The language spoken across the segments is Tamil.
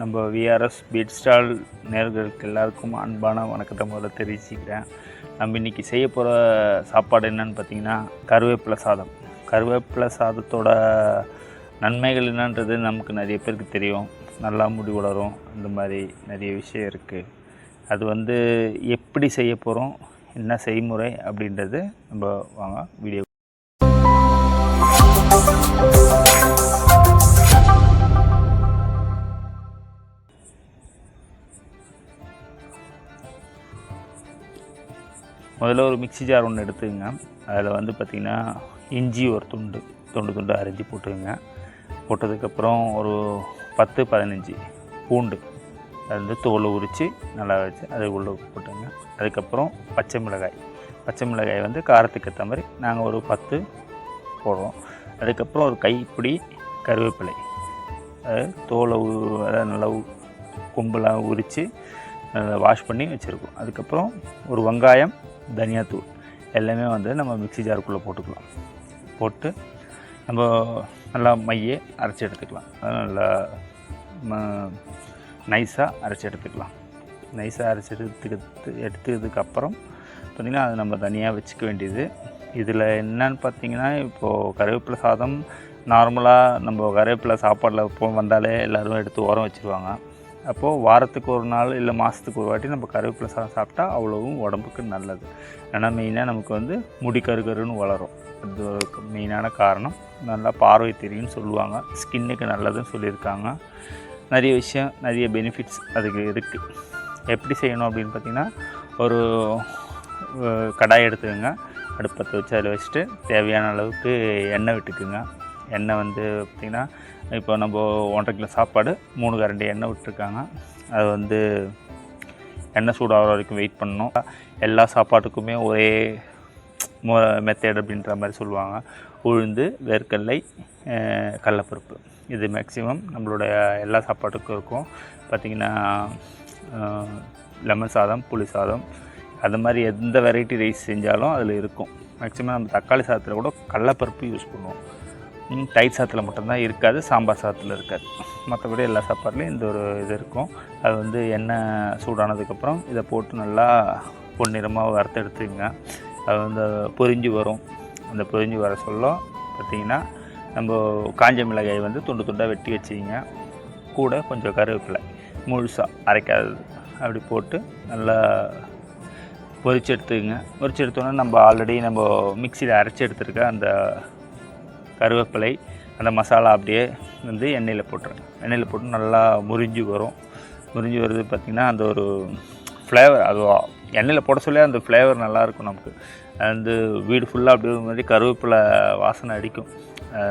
நம்ம விஆர்எஸ் பீட் ஸ்டால் நேர்களுக்கு எல்லாருக்கும் அன்பான வணக்கத்தை முதல்ல தெரிவிச்சுக்கிறேன். நம்ம இன்றைக்கி செய்ய போகிற சாப்பாடு என்னன்னு பார்த்தீங்கன்னா கருவேப்பிலை சாதம். கருவேப்பிலை சாதத்தோட நன்மைகள் என்னன்றது நமக்கு நிறைய பேருக்கு தெரியும். நல்லா முடி வளரும். இந்த மாதிரி நிறைய விஷயம் இருக்குது அது வந்து எப்படி செய்ய போகிறோம் என்ன செய்முறை அப்படின்றது நம்ம வாங்க வீடியோ முதல்ல ஒரு மிக்ஸி ஜார் ஒன்று எடுத்துக்கங்க. அதில் வந்து பார்த்திங்கன்னா இஞ்சி ஒரு துண்டு துண்டு துண்டு அரிஞ்சு போட்டுக்கோங்க. போட்டதுக்கப்புறம் ஒரு பத்து பதினஞ்சு பூண்டு அது வந்து தோலை உரித்து நல்லா வச்சு அது உள்ளே போட்டுங்க அதுக்கப்புறம் பச்சை மிளகாய் பச்சை மிளகாய் வந்து காரத்துக்கு ஏற்ற மாதிரி நாங்கள் ஒரு பத்து போடுறோம். அதுக்கப்புறம் ஒரு கைப்பிடி கருவேப்பிலை. அது தோலை அதை நல்லா கும்பலாக கொம்பெல்லாம் உரித்து வாஷ் பண்ணி வச்சுருக்கோம். அதுக்கப்புறம் ஒரு வெங்காயம் தனியாத்தூள் எல்லாமே வந்து நம்ம மிக்ஸி ஜாருக்குள்ளே போட்டுக்கலாம். போட்டு நம்ம நல்லா மைய அரைச்சி எடுத்துக்கலாம். நல்லா நைஸாக அரைச்சி எடுத்துக்கலாம். நைஸாக அரைச்சி எடுத்துக்கிறது எடுத்ததுக்கப்புறம் பார்த்திங்கன்னா அது நம்ம தனியாக வச்சுக்க வேண்டியது. இதில் என்னன்னு பார்த்தீங்கன்னா இப்போது கருவேப்பிலை சாதம் நார்மலாக நம்ம கருவேப்பிலை சாப்பாடில் போ வந்தாலே எல்லோரும் எடுத்து ஓரம் வச்சுருவாங்க. அப்போது வாரத்துக்கு ஒரு நாள் இல்லை மாதத்துக்கு ஒரு வாட்டி நம்ம கருவேப்பிலை சாதம் சாப்பிட்டா அவ்வளவும் உடம்புக்கு நல்லது. ஏன்னா மெயினாக நமக்கு வந்து முடி கருகருன்னு வளரும். அது மெயினான காரணம். நல்லா பார்வை தெரியும்னு சொல்லுவாங்க. ஸ்கின்னுக்கு நல்லதுன்னு சொல்லியிருக்காங்க. நிறைய விஷயம் நிறைய பெனிஃபிட்ஸ் அதுக்கு இருக்குது எப்படி செய்யணும் அப்படின்னு பார்த்தீங்கன்னா ஒரு கடாய் எடுத்துக்கோங்க. அடுப்பத்தை வச்சு அதில் வச்சுட்டு தேவையான அளவுக்கு எண்ணெய் விட்டுக்குங்க. எண்ணெய் வந்து பார்த்திங்கன்னா இப்போ நம்ம ஒன்றரை கிலோ சாப்பாடு மூணு கரண்டி எண்ணெய் விட்டுருக்காங்க. அது வந்து எண்ணெய் சூடாகிற வரைக்கும் வெயிட் பண்ணணும். எல்லா சாப்பாட்டுக்குமே ஒரே மெத்தேட் அப்படின்ற மாதிரி சொல்லுவாங்க. உளுந்து வேர்க்கடலை கடலப்பருப்பு. இது மேக்ஸிமம் நம்மளுடைய எல்லா சாப்பாட்டுக்கும் இருக்கும். பார்த்திங்கன்னா லெமன் சாதம் புளி சாதம் அது மாதிரி எந்த வெரைட்டி ரைஸ் செஞ்சாலும் அதில் இருக்கும். மேக்ஸிமம் நம்ம தக்காளி சாதத்தில் கூட கடலப்பருப்பு யூஸ் பண்ணுவோம். தயிர் சாதத்தில் மட்டும்தான் இருக்காது சாம்பார் சாதத்தில் இருக்காது. மற்றபடி எல்லா சாப்பாட்லேயும் இந்த ஒரு இது இருக்கும். அது வந்து எண்ணெய் சூடானதுக்கப்புறம் இதை போட்டு நல்லா பொன்னிறமாக வறுத்து அது வந்து பொரிஞ்சு வரும். அந்த பொரிஞ்சு வர சொல்ல பார்த்திங்கன்னா நம்ம காஞ்ச மிளகாய் வந்து துண்டு துண்டாக வெட்டி வச்சுக்கிங்க. கூட கொஞ்சம் கருவேப்பிலை முழுசாக அரைக்காதது. அப்படி போட்டு நல்லா பொரிச்சு எடுத்துக்கங்க. பொரிச்சு எடுத்தோன்னே நம்ம ஆல்ரெடி நம்ம மிக்சியில் அரைச்சி எடுத்துருக்க அந்த கருவேப்பிலை அந்த மசாலா அப்படியே வந்து எண்ணெயில் போட்டுருங்க. எண்ணெயில் போட்டு நல்லா முறிஞ்சு வரும். முறிஞ்சு வருது பார்த்திங்கன்னா அந்த ஒரு ஃப்ளேவர் அது எண்ணெயில் போட சொல்லி அந்த ஃப்ளேவர் நல்லாயிருக்கும் நமக்கு. அது வந்து வீடு ஃபுல்லாக அப்படியே மாதிரி கருவேப்பிலை வாசனை அடிக்கும்.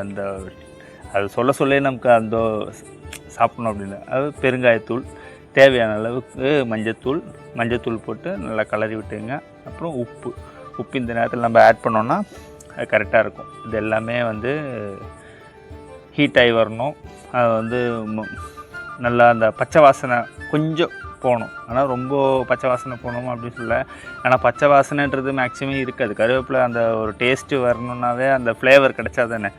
அந்த அது சொல்ல சொல்ல நமக்கு அந்த சாப்பிடணும் அப்படின்னு அது பெருங்காயத்தூள் தேவையான அளவுக்கு மஞ்சத்தூள் மஞ்சத்தூள் போட்டு நல்லா கலரி விட்டுங்க. அப்புறம் உப்பு உப்பு இந்த நேரத்தில் நம்ம ஆட் பண்ணோன்னா கரெக்டாக இருக்கும். இது எல்லாமே வந்து ஹீட் ஆகி வரணும். அது வந்து நல்லா அந்த பச்சை வாசனை கொஞ்சம் போகணும். ஆனால் ரொம்ப பச்சை வாசனை போகணும் அப்படின்னு சொல்ல ஆனால் பச்சை வாசனைன்றது மேக்ஸிமம் இருக்காது. கருவேப்பிலை அந்த ஒரு டேஸ்ட்டு வரணுன்னாவே அந்த ஃப்ளேவர் கிடச்சா தானே.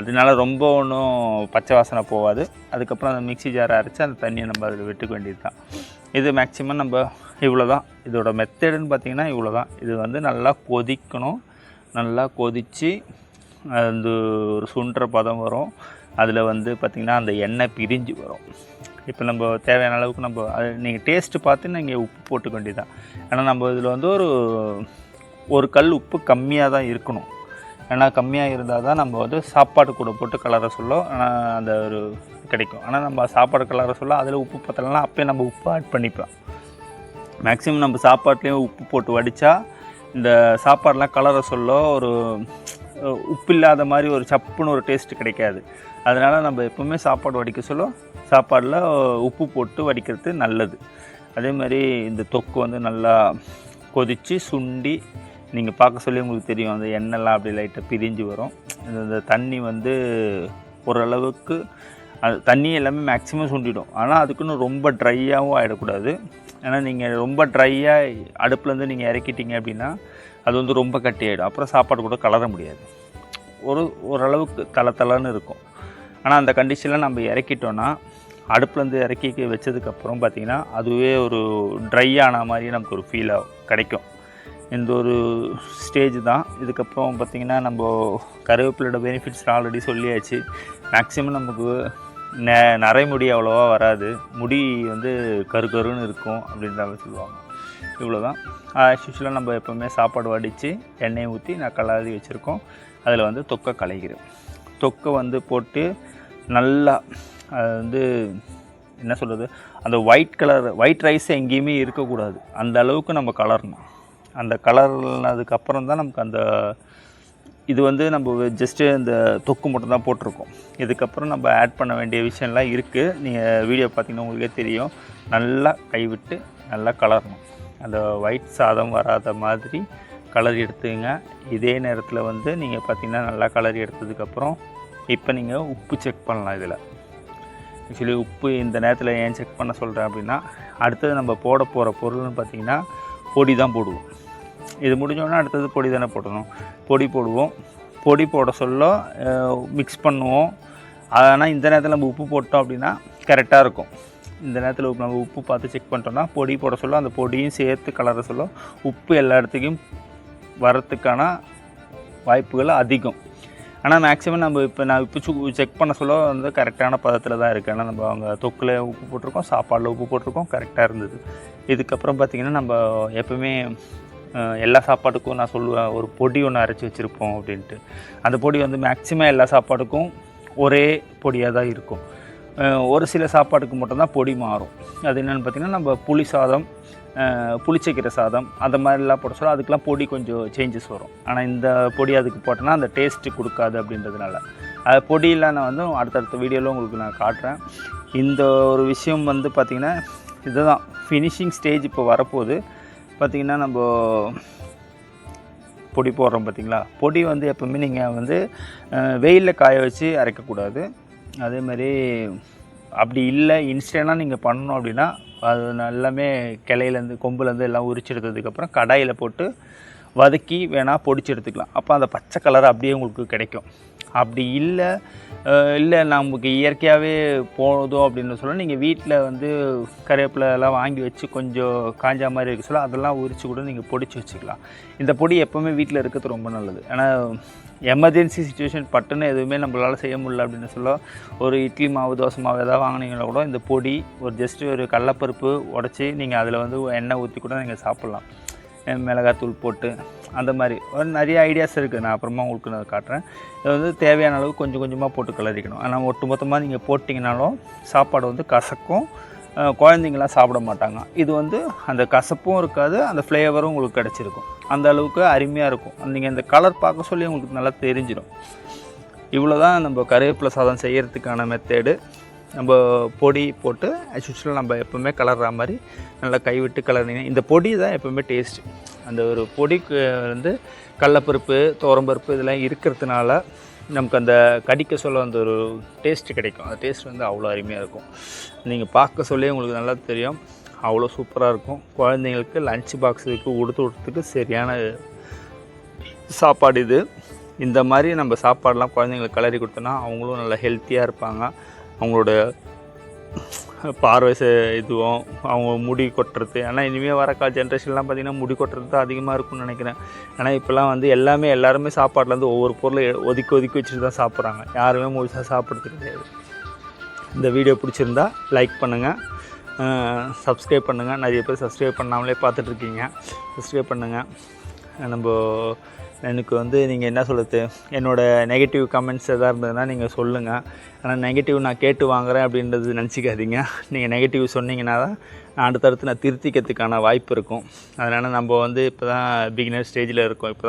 அதனால ரொம்ப ஒன்றும் பச்சை வாசனை போகாது. அதுக்கப்புறம் அந்த மிக்சி ஜாரை அரைச்சி அந்த தண்ணியை நம்ம அதில் விட்டுக்க வேண்டியது தான் இது மேக்ஸிமம் நம்ம இவ்வளோ தான் இதோட மெத்தடுன்னு பார்த்தீங்கன்னா இவ்வளோ தான் இது வந்து நல்லா கொதிக்கணும். நல்லா கொதித்து அது ஒரு சுன்ற பதம் வரும். அதில் வந்து பார்த்திங்கன்னா அந்த எண்ணெய் பிரிஞ்சு வரும். இப்போ நம்ம தேவையான அளவுக்கு நம்ம அது நீங்கள் டேஸ்ட்டு பார்த்து நீங்கள் உப்பு போட்டுக்க வேண்டியதான் ஏன்னா நம்ம இதில் வந்து ஒரு ஒரு கல் உப்பு கம்மியாக தான் இருக்கணும். ஏன்னா கம்மியாக இருந்தால் தான் நம்ம வந்து சாப்பாடு கூட போட்டு கலர சொல்ல ஆனால் அந்த ஒரு கிடைக்கும். ஆனால் நம்ம சாப்பாடு கலர சொல்ல அதில் உப்பு பத்தலைன்னா அப்போயே நம்ம உப்பு ஆட் பண்ணிப்போம் மேக்ஸிமம் நம்ம சாப்பாட்லேயும் உப்பு போட்டு வடித்தா இந்த சாப்பாடெலாம் கலரை சொல்ல ஒரு உப்பு இல்லாத மாதிரி ஒரு சப்புன்னு ஒரு டேஸ்ட் கிடைக்காது. அதனால் நம்ம எப்போவுமே சாப்பாடு வடிக்க சொல்ல சாப்பாடில் உப்பு போட்டு வடிக்கிறது நல்லது. அதே மாதிரி இந்த தொக்கு வந்து நல்லா கொதித்து சுண்டி நீங்கள் பார்க்க சொல்லி உங்களுக்கு தெரியும். அந்த எண்ணெய்லாம் அப்படி லைட்டாக பிரிஞ்சு வரும். இந்த இந்த தண்ணி வந்து ஓரளவுக்கு அது தண்ணி எல்லாமே மேக்ஸிமம் சுண்டிடும். ஆனால் அதுக்குன்னு ரொம்ப ட்ரையாகவும் ஆகிடக்கூடாது ஏன்னா நீங்கள் ரொம்ப ட்ரையாக அடுப்புலேருந்து நீங்கள் இறக்கிட்டீங்க அப்படின்னா அது வந்து ரொம்ப கட்டியாயிடும். அப்புறம் சாப்பாடு கூட கலர முடியாது. ஒரு ஓரளவுக்கு தலை தலைன்னு இருக்கும். ஆனால் அந்த கண்டிஷனில் நம்ம இறக்கிட்டோன்னா அடுப்புலேருந்து இறக்கி வச்சதுக்கப்புறம் பார்த்திங்கன்னா அதுவே ஒரு ட்ரை ஆன மாதிரி நமக்கு ஒரு ஃபீலாக கிடைக்கும். இந்த ஒரு ஸ்டேஜ் தான். இதுக்கப்புறம் பார்த்திங்கன்னா நம்ம கருவேப்பிலோட பெனிஃபிட்ஸ் ஆல்ரெடி சொல்லியாச்சு. மேக்ஸிமம் நமக்கு நெ நரைமுடி அவ்வளோவா வராது. முடி வந்து கரு கருன்னு இருக்கும் அப்படின்ற மாதிரி சொல்லுவாங்க. இவ்வளோ தான் யூஸ்வலாக நம்ம எப்போவுமே சாப்பாடு வடித்து எண்ணெயை ஊற்றி நான் கலாதி வச்சுருக்கோம். அதில் வந்து தொக்கை கலைகிறேன். தொக்கை வந்து போட்டு நல்லா அது வந்து என்ன சொல்கிறது அந்த ஒயிட் கலர் ஒயிட் ரைஸ் எங்கேயுமே இருக்கக்கூடாது. அந்த அளவுக்கு நம்ம கலரணும். அந்த கலர்னதுக்கப்புறம் தான் நமக்கு அந்த இது வந்து நம்ம ஜஸ்ட்டு இந்த தொக்கு மட்டும் தான் போட்டிருக்கோம். இதுக்கப்புறம் நம்ம ஆட் பண்ண வேண்டிய விஷயம்லாம் இருக்குது நீங்கள் வீடியோ பார்த்தீங்கன்னா உங்களுக்கே தெரியும். நல்லா கைவிட்டு நல்லா கலரணும். அந்த ஒயிட் சாதம் வராத மாதிரி கலர் எடுத்துங்க. இதே நேரத்தில் வந்து நீங்கள் பார்த்தீங்கன்னா நல்லா கலர் எடுத்ததுக்கப்புறம் இப்போ நீங்கள் உப்பு செக் பண்ணலாம் இதில். ஆக்சுவலி உப்பு இந்த நேரத்தில் ஏன் செக் பண்ண சொல்கிறேன் அப்படின்னா அடுத்தது நம்ம போட போகிற பொருள்னு பார்த்தீங்கன்னா பொடி தான் போடுவோம். இது முடிஞ்சோடனே அடுத்தது பொடி தானே போடணும் பொடி போடுவோம். பொடி போட சொல்ல மிக்ஸ் பண்ணுவோம். ஆனால் இந்த நேரத்தில் நம்ம உப்பு போட்டோம் அப்படின்னா கரெக்டாக இருக்கும். இந்த நேரத்தில் உப்பு நம்ம உப்பு பார்த்து செக் பண்ணிட்டோம்னா பொடி போட சொல்ல அந்த பொடியும் சேர்த்து கலர சொல்ல உப்பு எல்லா இடத்துக்கும் வரத்துக்கான வாய்ப்புகள் அதிகம். ஆனால் மேக்ஸிமம் நம்ம இப்போ நான் இப்போ செக் பண்ண சொல்ல வந்து கரெக்டான பதத்தில் தான் இருக்குது ஏன்னா நம்ம அவங்க தொக்கில் உப்பு போட்டிருக்கோம் சாப்பாடில் உப்பு போட்டிருக்கோம் கரெக்டாக இருந்தது. இதுக்கப்புறம் பார்த்திங்கன்னா நம்ம எப்பவுமே எல்லா சாப்பாட்டுக்கும் நான் சொல்லுவேன் ஒரு பொடி ஒன்று அரைச்சி வச்சுருப்போம் அப்படின்ட்டு. அந்த பொடி வந்து மேக்சிமம் எல்லா சாப்பாட்டுக்கும் ஒரே பொடியாக தான் இருக்கும். ஒரு சில சாப்பாட்டுக்கு மட்டும்தான் பொடி மாறும். அது என்னென்னு பார்த்திங்கன்னா நம்ம புளி சாதம் புளிச்சக்கீரை சாதம் அந்த மாதிரிலாம் போட சொல்ல அதுக்கெலாம் பொடி கொஞ்சம் சேஞ்சஸ் வரும். ஆனால் இந்த பொடி அதுக்கு போட்டோன்னா அந்த டேஸ்ட்டு கொடுக்காது அப்படின்றதுனால. அது பொடியெல்லாம் நான் வந்து அடுத்தடுத்த வீடியோவில் உங்களுக்கு நான் காட்டுறேன். இந்த ஒரு விஷயம் வந்து பார்த்திங்கன்னா இதுதான். ஃபினிஷிங் ஸ்டேஜ் இப்போ வரப்போகுது. பார்த்திங்கன்னா நம்ம பொடி போடுறோம் பார்த்திங்களா பொடி வந்து எப்போவுமே நீங்கள் வந்து வெயிலில் காய வச்சு அரைக்கக்கூடாது. அதே மாதிரி அப்படி இல்லை இன்ஸ்டண்ட்டாக நீங்கள் பண்ணணும் அப்படின்னா அது எல்லாமே கிளையிலேருந்து கொம்புலேருந்து எல்லாம் உரிச்சு எடுத்ததுக்கப்புறம் கடாயில் போட்டு வதக்கி வேணால் பொடிச்சு எடுத்துக்கலாம். அப்போ அந்த பச்சை கலர் அப்படியே உங்களுக்கு கிடைக்கும். அப்படி இல்லை. இல்லை நமக்கு இயற்கையாகவே போதும் அப்படின்னு சொல்ல நீங்கள் வீட்டில் வந்து கருவேப்பிலெல்லாம் வாங்கி வச்சு கொஞ்சம் காஞ்ச மாதிரி இருக்க சொல்ல அதெல்லாம் உரிச்சு கூட நீங்கள் பொடிச்சு வச்சுக்கலாம். இந்த பொடி எப்போவுமே வீட்டில் இருக்கிறது ரொம்ப நல்லது. ஏன்னா எமர்ஜென்சி சுச்சுவேஷன் பட்டுன்னு எதுவுமே நம்மளால் செய்ய முடியல அப்படின்னு சொல்ல ஒரு இட்லி மாவு தோசை மாவு எதாவது வாங்கினீங்கன்னா கூட இந்த பொடி ஒரு ஜஸ்ட் ஒரு கடலப்பருப்பு உடச்சி நீங்கள் அதில் வந்து எண்ணெய் ஊற்றி கூட நீங்கள் சாப்பிட்லாம். மிளகாத்தூள் போட்டு அந்த மாதிரி. நிறைய ஐடியாஸ் இருக்குது நான் அப்புறமா உங்களுக்கு நான் காட்டுறேன். இது வந்து தேவையான அளவு கொஞ்சம் கொஞ்சமாக போட்டு கிளறிக்கணும் ஆனால் ஒட்டு மொத்தமாக நீங்கள் போட்டிங்கனாலும் சாப்பாடு வந்து கசக்கும். குழந்தைங்களாம் சாப்பிட மாட்டாங்க. இது வந்து அந்த கசப்பும் இருக்காது அந்த ஃப்ளேவரும் உங்களுக்கு கிடச்சிருக்கும். அந்த அளவுக்கு அருமையாக இருக்கும். நீங்கள் இந்த கலர் பார்க்க சொல்லி உங்களுக்கு நல்லா தெரிஞ்சிடும் இவ்வளோ தான் நம்ம கருவேப்பிலை சாதம் செய்கிறதுக்கான மெத்தேடு நம்ம பொடி போட்டு ஆக்சுவலாக நம்ம எப்போவுமே கலர்ற மாதிரி நல்லா கைவிட்டு கலர்னிங்க இந்த பொடி தான் எப்போவுமே டேஸ்ட்டு அந்த ஒரு பொடிக்கு வந்து கடலப்பருப்பு தோரம்பருப்பு இதெல்லாம் இருக்கிறதுனால நமக்கு அந்த கடிக்க சொல்ல அந்த ஒரு டேஸ்ட்டு கிடைக்கும். அந்த டேஸ்ட் வந்து அவ்வளோ அருமையாக இருக்கும். நீங்கள் பார்க்க சொல்லி உங்களுக்கு நல்லா தெரியும். அவ்வளோ சூப்பராக இருக்கும். குழந்தைங்களுக்கு லஞ்ச் பாக்ஸுக்கு உடுத்து விடுறதுக்கு சரியான சாப்பாடு இது. இந்த மாதிரி நம்ம சாப்பாடெலாம் குழந்தைங்களுக்கு கலரி கொடுத்தோன்னா அவங்களும் நல்லா ஹெல்த்தியாக இருப்பாங்க. அவங்களோட பார்வை இதுவும் அவங்க முடி கொட்டுறது. ஏன்னா இனிமேல் வர கால ஜென்ரேஷன்லாம் பார்த்திங்கன்னா முடி கொட்டுறது தான் அதிகமாக இருக்கும்னு நினைக்கிறேன். ஏன்னா இப்போலாம் வந்து எல்லாமே எல்லாருமே சாப்பாட்லேருந்து ஒவ்வொரு பொருளை ஒதுக்கி ஒதுக்கி வச்சுட்டு தான் சாப்பிட்றாங்க. யாருமே முழுசாக சாப்பிட்றது கிடையாது. இந்த வீடியோ பிடிச்சிருந்தா லைக் பண்ணுங்கள் சப்ஸ்கிரைப் பண்ணுங்கள் நிறைய பேர் சப்ஸ்கிரைப் பண்ணாமலே பார்த்துட்ருக்கீங்க சப்ஸ்கிரைப் பண்ணுங்கள் நம்ம எனக்கு வந்து நீங்கள் என்ன சொல்கிறது என்னோடய நெகட்டிவ் கமெண்ட்ஸ் எதாக இருந்ததுன்னா நீங்கள் சொல்லுங்கள் ஆனால் நெகட்டிவ் நான் கேட்டு வாங்குறேன் அப்படின்றது நினச்சிக்காதீங்க. நீங்கள் நெகட்டிவ் சொன்னீங்கன்னா தான் நான் அடுத்தடுத்து நான் திருத்திக்கிறதுக்கான வாய்ப்பு இருக்கும். அதனால் நம்ம வந்து இப்போ தான் பிகினர் ஸ்டேஜில் இருக்கோம். இப்போ